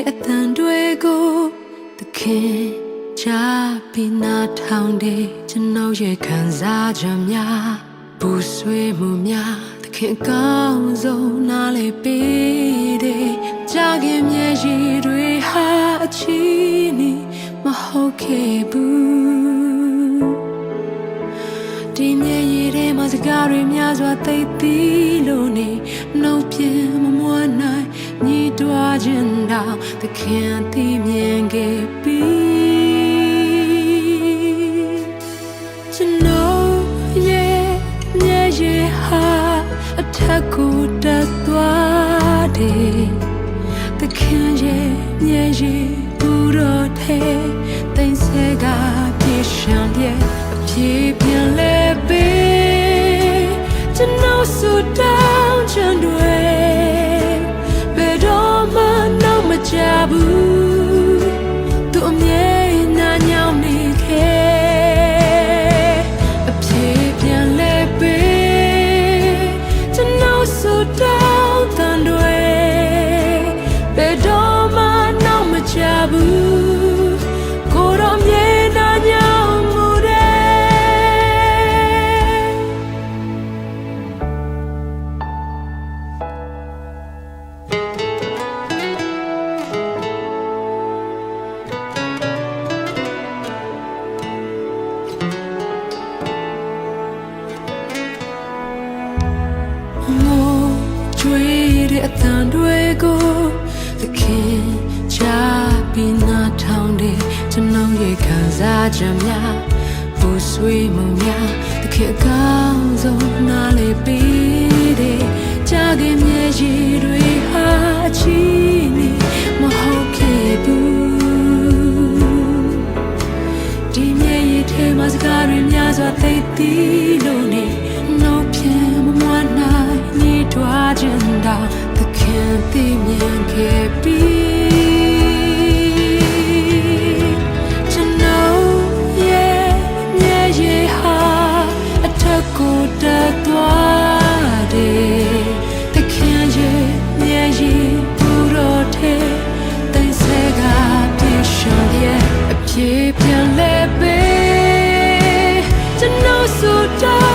ငိုချွေးတဲ့အတန်တွေကိုသခင်ချပြီးနာထောင်တဲ့ကျွန်တော်ရဲ့ခံစားချက်များပူဆွေးမှုများသခင်ကောင်းဆုံးနားလေပေးတဲ့ကြာခင်မျက်ရည်တွေဟာအချီးနီမဟုတ်ခဲ့ဘူးဒီမြေရည်ထဲမှာစကားတွေများစွာသိသိလို့နေနှုတ်ပြမမွားနိုင် ညီတွားခြင်းတော့သခင်သိမြင်ခဲ့ပြီကျွန်တော်ရဲ့မြေရည်ဟာအထက်ကိုတက်သွားတယ်သခင်ရဲ့မြေရည်ဘူးတော့တဲ့ အတန်တွေကိုသခင်ချပြီးနာထောင်တဲ့ကျွန်တော်ရဲ့ခံစားချက်များပူဆွေးမှုများသခင်အကောင်းဆုံးနားလေပေးတဲ့ကြာခင်မျက်ရည်တွေဟာအချီးနီမဟုတ်ခဲ့ဘူးဒီမြေရည်ထဲမှာစကားတွေများစွာသိသိလို့နေ ပြန်သိမြင်ခဲ့ပြီကျွန်တော်ရဲ့မျက်ရည်ဟာအထက်ကိုတက်သွားတယ်တခင်ရဲ့မျက်ရည်ပူတော့တယ်တိမ်ဆဲကပြေရှော်ရဲ့အပြေပြန်လဲပေးကျွန်တော်ဆိုတော့